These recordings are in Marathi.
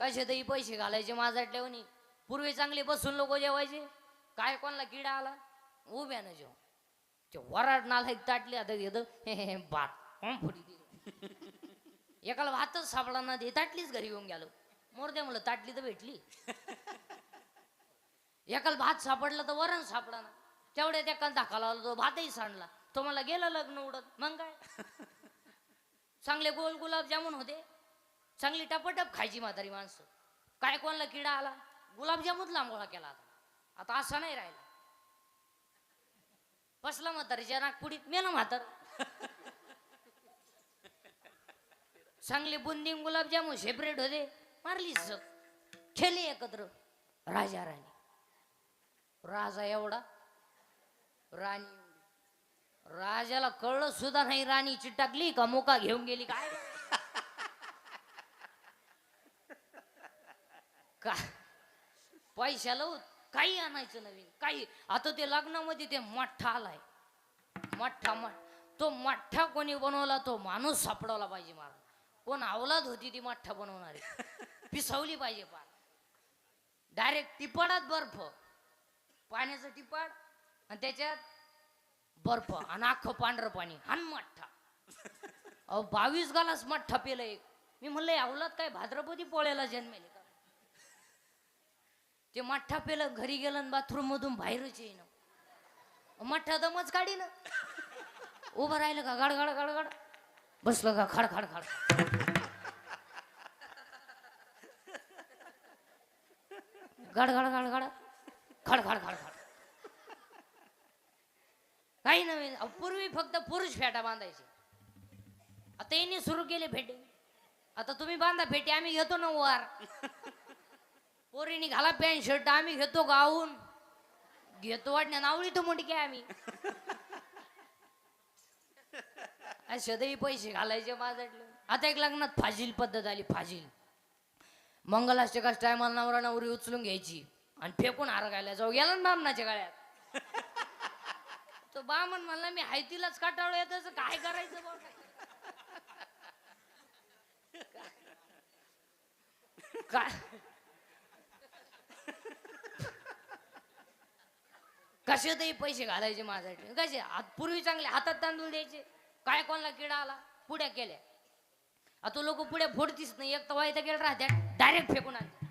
कशातही पैसे घालायचे माझ्याटल्यावनी पूर्वी चांगले बसून लोक जेवायचे. काय कोणाला किडा आला? उभ्यानं जेव ते वराड नाला एक ताटली आता घेत हे भात फुटी दिली? एकाला भातच सापडा ना दे ताटलीच घरी येऊन गेलो. मोरदे म्हणलं ताटली तर भेटली. एकाला भात सापडला तर वरण सापडा ना. तेवढ्यात एकाला धाका लावला तो भातही सांडला. तो मला गेला लग्न उडत मग काय? चांगले गोल गुलाबजामुन होते. चांगली टपटप खायची म्हातारी माणसं. काय कोणला किडा आला? गुलाबजामून लांबोळा केला आता. आता असा नाही राहिला. बसला म्हातारीच्या नागपुडीत मेला म्हातार. चांगले बुंदी गुलाबजामून गुलाबजामुन सेपरेट होते. मारली सग ठेले एकत्र. राजा राणी. राजा एवढा. राणी राजाला कळलं सुद्धा नाही राणी चिट्टाकली का मोका घेऊन गेली काय का? पैशाला हो, काही आणायचं नवीन काही. आता ते लग्नामध्ये ते मठ्ठा आलाय. मठ्ठा मठ तो मठ्ठा कोणी बनवला तो माणूस सापडवला पाहिजे मला. कोण अवलाद होती ती मठ्ठा बनवणारी. पिसवली पाहिजे पार डायरेक्ट टिपाडात बर्फ. पाण्याचं टिपाड आणि त्याच्यात बर्फ आणि अख्खं पांढरं पाणी आणि मठ्ठा अहो बावीस गालास मठ्ठा पेलं एक. मी म्हणलं "हे अवलाद काय भाद्रपदी पोळ्याला जन्मेले ते मठ्ठा पेलं घरी गेलं बाथरूम मधून बाहेरच येईन. मठ्ठा दमच काढी ना उभं राहिलं का गड गडगड गड बसलं का खड खड खड. गड गड खड खड खड खड. काही नवीन पूर्वी फक्त पुरुष फेटा बांधायचे. आता यांनी सुरू केले फेटे. आता तुम्ही बांधा फेटे आम्ही घेतो ना वार. पोरीनी घाला पॅन्ट शर्ट आम्ही घेतो गाऊन. घेतो वाटण्या नावळी तो मोठी काय आम्ही? सदैवी पैसे घालायचे माझ्यातले आता एक लग्नात फाजील पद्धत आली फाजील. मंगलाष्टकाच टायमाला नवरा नवरी उचलून घ्यायची आणि फेकून हार घायला जाऊ. गेला ना बामणाच्या गळ्यात. तो बामण म्हणला मी हायतीलाच काटावलं येत काय करायचं बा काय? कसे तरी पैसे घालायचे माझ्यासाठी. कसे? हात पूर्वी चांगले हातात तांदूळ द्यायचे. काय कोणाला किडा आला? पुढ्या केल्या. आता लोक पुढे फोडतीच नाही. एक तर वायदा गेला राहत्या डायरेक्ट फेकून आणते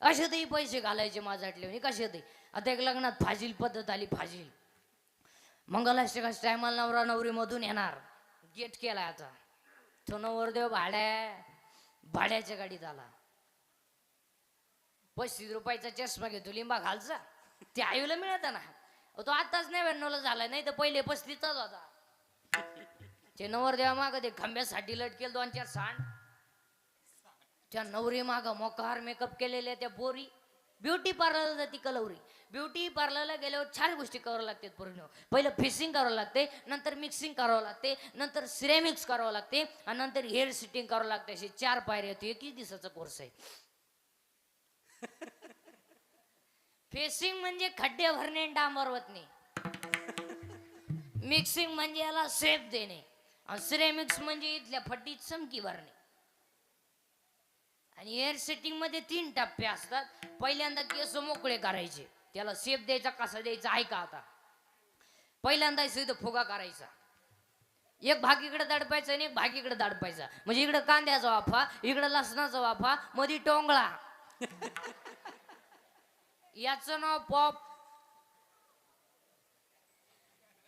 असे तरी पैसे घालायचे माझ्यासाठी हे कसे तरी आता एक लग्नात फाजील पद्धत आली फाजील. मंगलाष्टकाच टायमाला नवरा नवरी मधून येणार. गेट केला आता. तो नवरदेव भाड्या भाड्याच्या गाडीत आला. पस्तीस रुपयाचा चष्मा घेतो. लिंबा घालचा. ते आईला मिळत ना. अहो, तो आताच नव्याण्णवला झालाय नाही तर पहिले पस्तीचाच होता. ते नवरदेवा माग ते खांब्यासाठी लटकेल दोन चार सांड. त्या नवरी माग मोकार मेकअप केलेल्या त्या बोरी ब्युटी पार्लरला जाती कलवरी. ब्युटी पार्लरला गेल्यावर चार गोष्टी करावं लागतात पूर्ण पहिलं फिशिंग करावं लागते नंतर मिक्सिंग करावं लागते नंतर सिरेमिक्स करावं लागते आणि नंतर हेअर सिटिंग करावं लागते. असे चार पायऱ्या येतो एकच दिवसाचा कोर्स आहे. फेसिंग म्हणजे खड्डे भरणे डांबर वतणे मिक्सिंग म्हणजे याला शेप देणे. सिरेमिक्स म्हणजे इथल्या फटीत चमकी भरणे. आणि एअर सेटिंगमध्ये तीन टप्पे असतात. पहिल्यांदा केस मोकळे करायचे. त्याला शेप द्यायचा कसा द्यायचा ऐका आता. पहिल्यांदा इथं फुगा करायचा. एक भाग इकडे दडपायचा आणि एक भाग इकडे दडपायचा. म्हणजे इकडे कांद्याचा वाफा इकडे लसणाचा वाफा मध्ये टोंगळा. याचं नाव पॉप.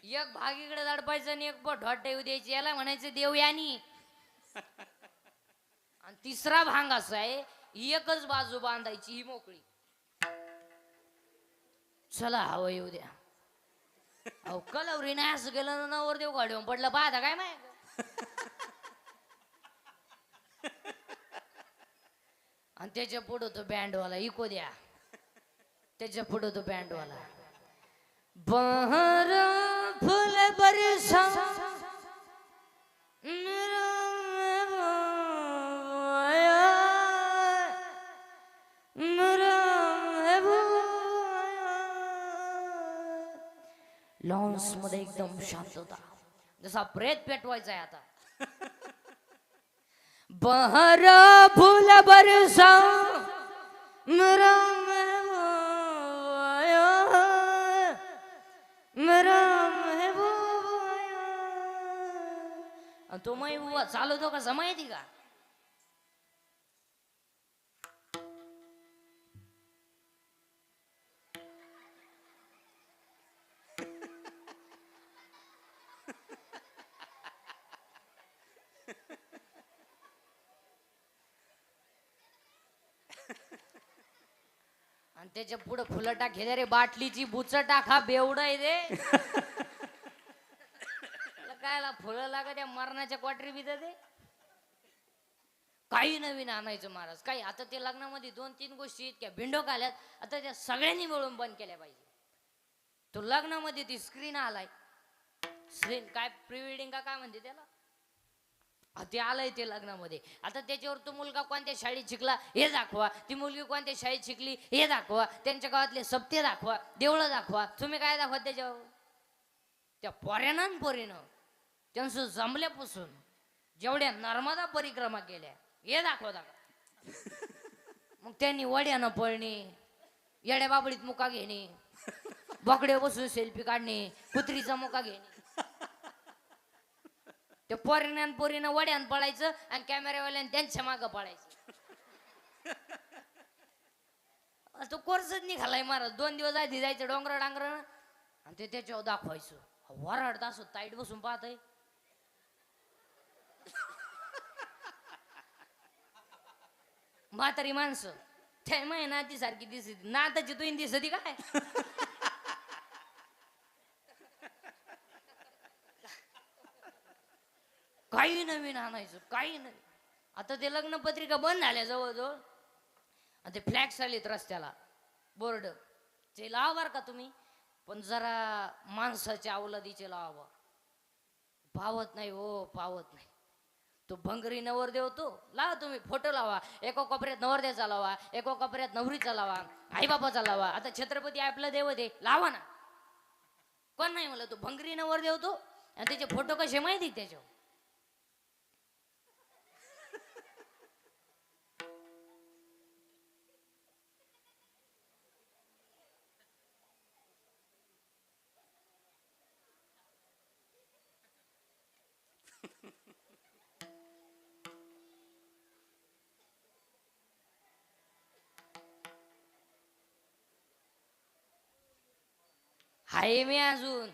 एक भाग इकडे दडपायचं आणि एक पट हॉट येऊ द्यायची. याला म्हणायचं देवयानी आणि तिसरा भांग असा आहे एकच बाजू बांधायची ही मोकळी. चला हवं येऊ द्या. अहो कलवरी नाही असं केलं ना नवर देव गाडीवर पडलं. पाहता काय माहिती. आणि त्याच्या पुढं तो बँडवाला इको द्या. त्याच्या पुढं तो बँडवाला. बहर फुल बरसा लॉन्समध्ये एकदम शांतता. जसा प्रेत पेटवायचा आहे आता. बहर फुल बरसा तो महबूबा चालवतो का माहिती का? आणि त्याच्या पुढे फुलं टाक रे बाटलीची बुच टाक हा बेवड आहे रे फळं लागत त्या मरणाच्या क्वाटरी बी ते काही नवीन आणायचं महाराज काही. आता ते लग्नामध्ये दोन तीन गोष्टी इतक्या भिंडोक आल्यात आता त्या सगळ्यांनी मिळून बंद केल्या पाहिजे. तो लग्नामध्ये ती स्क्रीन आलाय. स्क्रीन काय प्री वेडिंग का काय म्हणते त्याला? ते आलंय ते लग्नामध्ये. आता त्याच्यावर तो मुलगा कोणत्या शाळेत शिकला हे दाखवा. ती मुलगी कोणत्या शाळेत शिकली हे दाखवा. त्यांच्या गावातले सप्ते दाखवा देवळं दाखवा. तुम्ही काय दाखवा त्याच्यावर? त्या पोऱ्यानं पोरीनं. त्यांचं जमल्यापासून जेवढ्या नर्मदा परिक्रमा केल्या हे दाखवा दाखवा. मग त्यांनी वड्यानं पळणे येड्या बाबडीत मुका घेणे बोकडे बसून सेल्फी काढणे कुत्रीचा मुका घेणे. ते पोरीन पोरीनं वड्यान पळायचं आणि कॅमेरावाल्यान त्यांच्या मागं पळायचं. तो कोर्सच निघालाय महाराज. दोन दिवस आधी जायचं डोंगर डांगर आणि ते त्याच्यावर दाखवायचं. वराडत असं ताईट बसून पाहतय. म्हातारी माणसं. त्या माय नाती सारखी दिसत. नाताची तुम्ही दिसती काय? काही नवीन आणायचं काही नवीन. आता ते लग्न पत्रिका बंद झाल्या जवळजवळ. आणि ते फ्लॅक्स आलेत रस्त्याला. बोर्ड ते लावा का तुम्ही? पण जरा माणसाच्या अवलादीचे लावा. पावत नाही हो पावत नाही. तो भंगरी नवरदेव तो. लावा तुम्ही फोटो लावा. एका कोपऱ्यात नवरदेव लावा एका कोपऱ्यात नवरीचा लावा आईबापाचा लावा. आता छत्रपती आपला देव दे लावा ना. कोण नाही म्हणलं तो भंगरी नवरदेव तो? आणि त्याचे फोटो कसे माहिती त्याच्यावर? आहे मी अजून.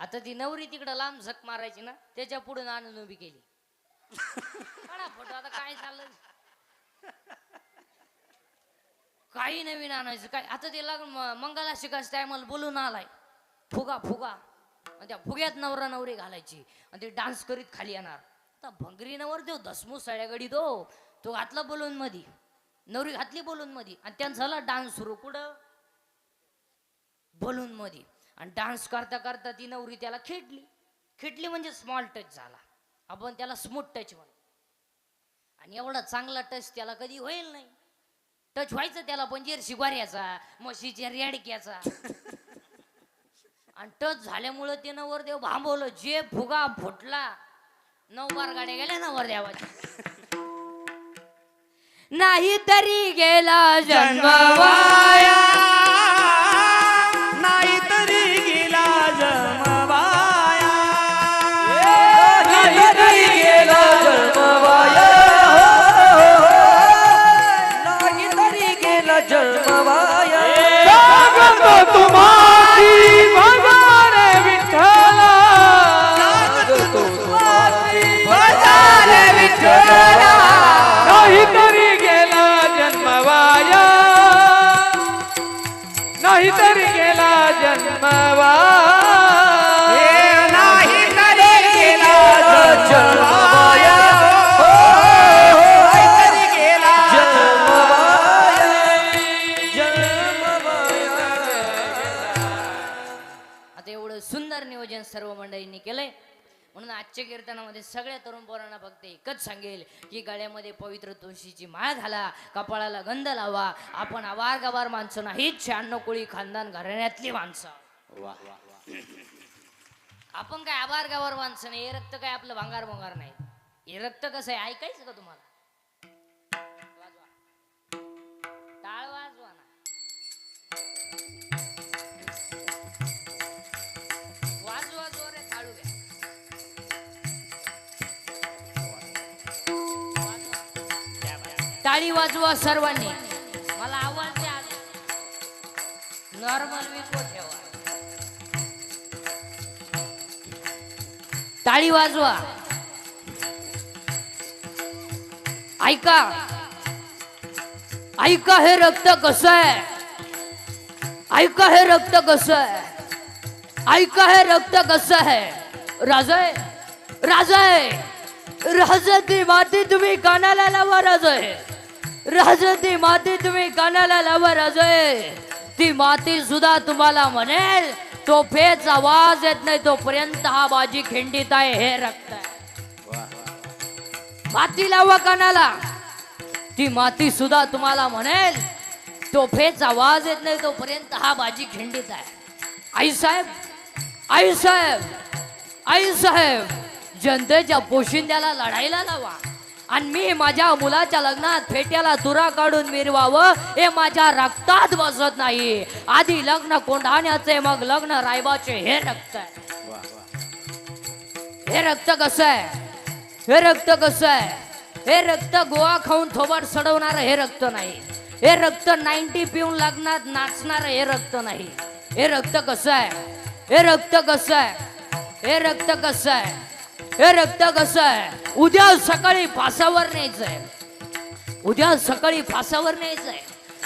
आता ती नवरी तिकडं लांब झक मारायची ना त्याच्या पुढे नाणं उभी केली. फोटो आता काय चाललं काही नवीन आणायचं काय? आता ते लग्न मंगला शिकायचं टायमाला बोलून आलाय. फुगा फुगा. त्या फुग्यात नवरा नवरी घालायची. आणि ते डान्स करीत खाली येणार. आता भंगरी नवर देव धसमूस सळ्या दो तो घातला बोलून मधी. नवरी घातली बोलून मधी. आणि त्यांना झाला डान्स सुरू. कुठं? बलून मध्ये आणि डान्स करता करता ती नवरी त्याला खेटली. खेटली म्हणजे स्मॉल टच झाला. आपण त्याला स्मूथ टच म्हणू. आणि एवढा चांगला टच त्याला कधी होईल नाही. टच व्हायचं त्याला पण जेरशी शिवाऱ्याचा म्हशीच्या रेडक्याचा. आणि टच झाल्यामुळं ते नवरदेव भांबवलं. जे फुगा फुटला नऊ बार गाड्या गेल्या नवरदेवाच्या नाही तरी गेला जन्म वाया. काहीतरी गेला जन्मवा. आजच्या कीर्तनामध्ये सगळ्या तरुण पोरांना फक्त एकच सांगेल की गळ्यामध्ये पवित्र तुळशीची माळ घाला कपाळाला गंध लावा. आपण आवार गवार माणसं नाहीत शहाण्णव कोळी खानदान घराण्यातली माणसं. आपण काय आभार गावर माणसं नाही हे रक्त काय आपलं भांगार भोंगार नाही. हे रक्त कसं आहे ऐकायचं का तुम्हाला? टाळी वाजवा सर्वांनी. मला आवाज द्या. नॉर्मल विको ठेवा. टाळी वाजवा. ऐका. ऐका हे रक्त कसं आहे? ऐका हे रक्त कसं आहे? ऐका हे रक्त कसं आहे? राजय राजय राजती माती तुम्ही कानाला लावा राजय. राजती माती तुम्ही कानाला लावा राजय. ती माती सुद्धा तुम्हाला म्हणेल तो फेच आवाज येत नाही तोपर्यंत हा बाजी खिंडीत आहे हे रक्त आहे. माती लावा कानाला. ती माती सुद्धा तुम्हाला म्हणेल तो फेच आवाज येत नाही तोपर्यंत हा बाजी खिंडीत आहे. आई साहेब आई साहेब आई साहेब जनतेच्या पोशिंद्याला लढायला लावा. आणि मी माझ्या मुलाच्या लग्नात फेट्याला तुरा काढून मिरवावं हे माझ्या रक्तात बसत नाही आधी लग्न कोंढाण्याचे मग लग्न रायबाचे हे रक्त आहे हे रक्त कसं आहे हे रक्त कसं आहे हे रक्त गोवा खाऊन थोबाड सडवणार हे रक्त नाही हे रक्त नाईन्टी पिऊन लग्नात नाचणार हे रक्त नाही हे रक्त कसं आहे हे रक्त कसं आहे हे रक्त कसं आहे हे रक्त कसं आहे? उद्या सकाळी फासावर न्यायचंय. उद्या सकाळी फासावर न्यायचंय.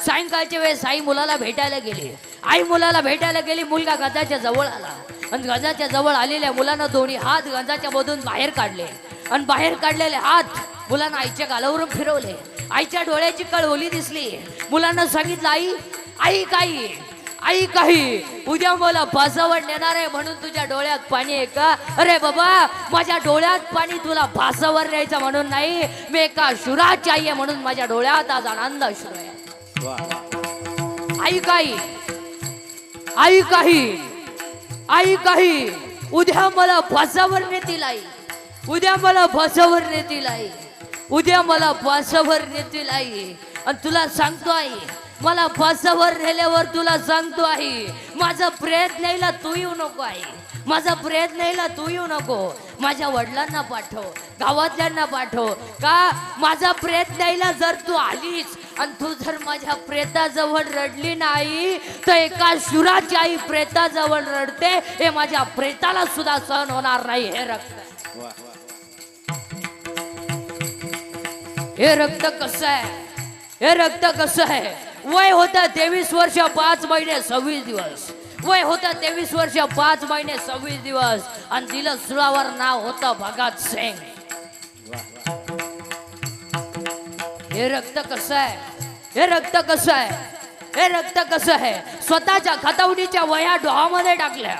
सायंकाळच्या वेळेस आई मुलाला भेटायला गेली. आई मुलाला भेटायला गेली मुलगा गजाच्या जवळ आला. आणि गजाच्या जवळ आलेल्या मुलानं दोन्ही हात गजाच्या मधून बाहेर काढले. आणि बाहेर काढलेले हात मुलानं आईच्या गालावरून फिरवले. आईच्या डोळ्याची कळवली दिसली. मुलानं सांगितलं आई आई काही आई काही. उद्या मला फासावर नेणार आहे म्हणून तुझ्या डोळ्यात पाणी आहे का? अरे बाबा माझ्या डोळ्यात पाणी तुला फासावर न्यायचं म्हणून नाही. मी एका शुराची आई आहे म्हणून माझ्या डोळ्यात आज आनंद अश्रू आहे. आई काही. आई काही. आई काही. उद्या मला भासावर नेतील आई. उद्या मला भासावर नेतील आई. उद्या मला भासावर नेतील आई. आणि तुला सांगतो आई मला फासावर नेल्यावर तुला सांगतो आहे माझा प्रयत्न यायला तू येऊ नको आहे माझा प्रयत्न यायला तू येऊ नको. माझ्या वडिलांना पाठव गावातल्यांना पाठव. का माझा प्रयत्न यायला जर तू आलीच आणि तू जर माझ्या प्रेताजवळ रडली नाही तर एका शुराची आई प्रेताजवळ रडते हे माझ्या प्रेताला सुद्धा सहन होणार नाही हे रक्त. हे रक्त कसं आहे? हे रक्त कसं आहे? वय होतं तेवीस वर्ष पाच महिने सव्वीस दिवस. वय होतं तेवीस वर्ष पाच महिने सव्वीस दिवस. आणि दिलं सुळावर नाव होतं भगत सिंग. हे रक्त कसं आहे? हे रक्त कसं आहे? हे रक्त कसं आहे? स्वतःच्या खतवणीच्या वया डोहामध्ये टाकल्या.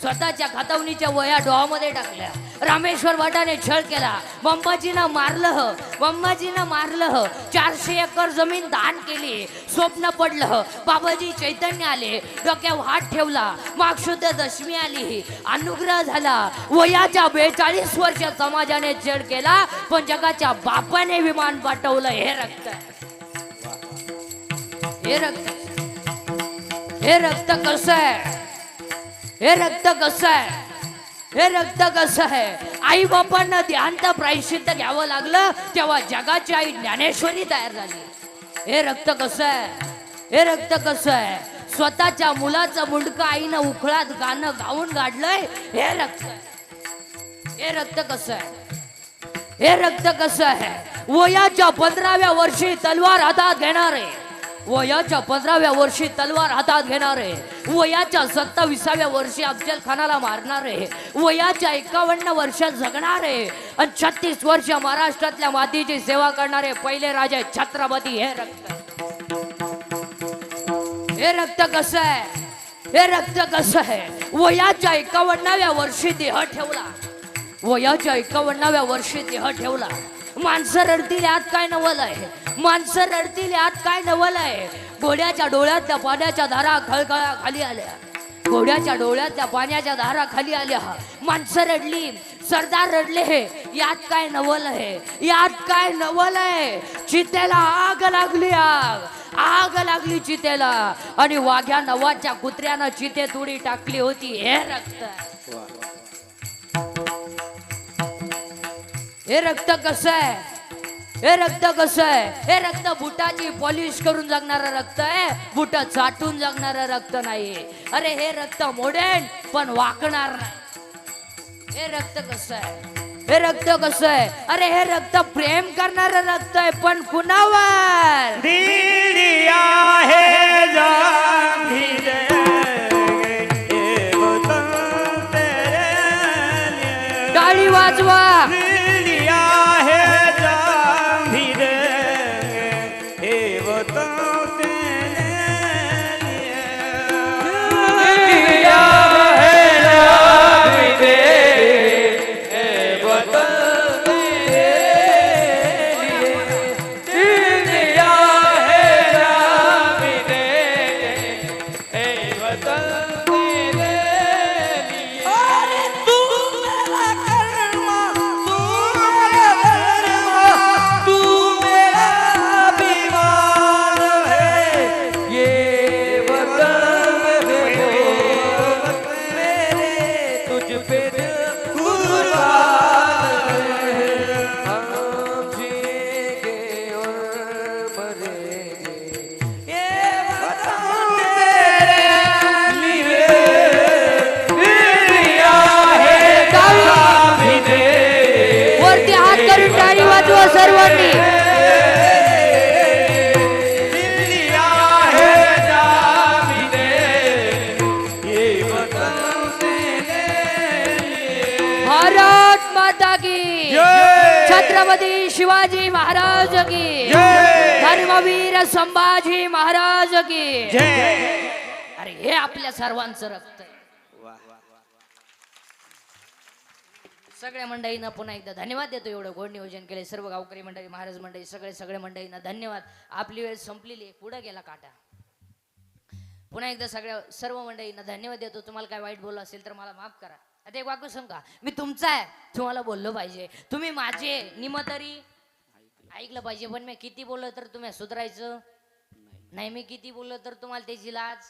स्वतःच्या खतवणीच्या वया डोहामध्ये टाकल्या. रामेश्वर भटाने छळ केला. बंबाजीनं मारलं बंबाजीनं मारलं चारशे एकर जमीन दान केली. स्वप्न पडलं. बाबाजी चैतन्य आले. डोक्यावर हात ठेवला. मागशुद्ध दशमी आली. अनुग्रह झाला. वयाच्या बेचाळीस वर्ष समाजाने छळ केला. पण जगाच्या बापाने विमान पाठवलं. हे रक्त. हे रक्त. हे रक्त कसं आहे? हे रक्त कसं आहे? हे रक्त कसं आहे? आई बापांना ध्यान तर प्रायश्चित्त घ्यावं लागलं तेव्हा जगाची आई ज्ञानेश्वरी तयार झाली. हे रक्त कसं आहे? हे रक्त कसं आहे? स्वतःच्या मुलाचं मुंडकं आईनं उखळात गाणं गाऊन गाडलंय हे रक्त. हे रक्त कसं आहे? हे रक्त कसं आहे? वयाच्या पंधराव्या वर्षी तलवार हातात घेणार. आहे वयाच्या पंधराव्या वर्षी तलवार हातात घेणारे वयाच्या सत्ताविसाव्या वर्षी अफजल खानाला मारणारे वयाच्या एकावन्न वर्षात जगणारे आणि छत्तीस वर्ष महाराष्ट्रातल्या मातीची सेवा करणारे पहिले राजे छत्रपती हे रक्त. हे रक्त कसं आहे? हे रक्त कसं आहे? वयाच्या एकावन्नाव्या वर्षी देह ठेवला. वयाच्या एकावन्नाव्या वर्षी देह ठेवला. माणसं रडतील यात काय नवल आहे? माणसं रडतील यात काय नवल आहे? घोड्याच्या डोळ्यातल्या पाण्याच्या धारा खळखळा खाली आल्या. घोड्याच्या डोळ्यातल्या पाण्याच्या धारा खाली आल्या. माणसं रडली. सरदार रडले. हे यात काय नवल आहे? यात काय नवल आहे? चितेला आग लागली आग. आग लागली चितेला. आणि वाघ्या नवाच्या कुत्र्यानं चितेत उडी टाकली होती. हे रक्त. हे रक्त कसं आहे? हे रक्त कसं आहे? हे रक्त बुटाची पॉलिश करून जगणारं रक्त आहे. बुट चाटून जगणारं रक्त नाही. अरे हे रक्त मोडेल पण वाकणार नाही. हे रक्त कसं आहे? हे रक्त कसं आहे? अरे हे रक्त प्रेम करणारं रक्त आहे पण कुणावर? सर्वांनी भारत माता की छत्रपती शिवाजी महाराज की धर्मवीर संभाजी महाराज की अरे हे आपल्या सर्वांचं रक्त आहे. सगळ्या मंडळींना पुन्हा एकदा धन्यवाद देतो. एवढं गोड नियोजन केले सर्व गावकरी मंडळी महाराज मंडळी सगळे सगळे मंडळींना धन्यवाद. आपली वेळ संपलेली. पुढे गेला काटा. पुन्हा एकदा सगळ्या सर्व मंडळींना धन्यवाद देतो. तुम्हाला काय वाईट बोललं असेल तर मला माफ करा. आता एक वाक्य सांगा. मी तुमचा आहे. तुम्हाला बोललो पाहिजे. तुम्ही माझे निम तरी ऐकलं पाहिजे. पण मी किती बोललो तर तुम्ही सुधारायचं? नाही मी किती बोललो तर तुम्हाला त्याची लाज?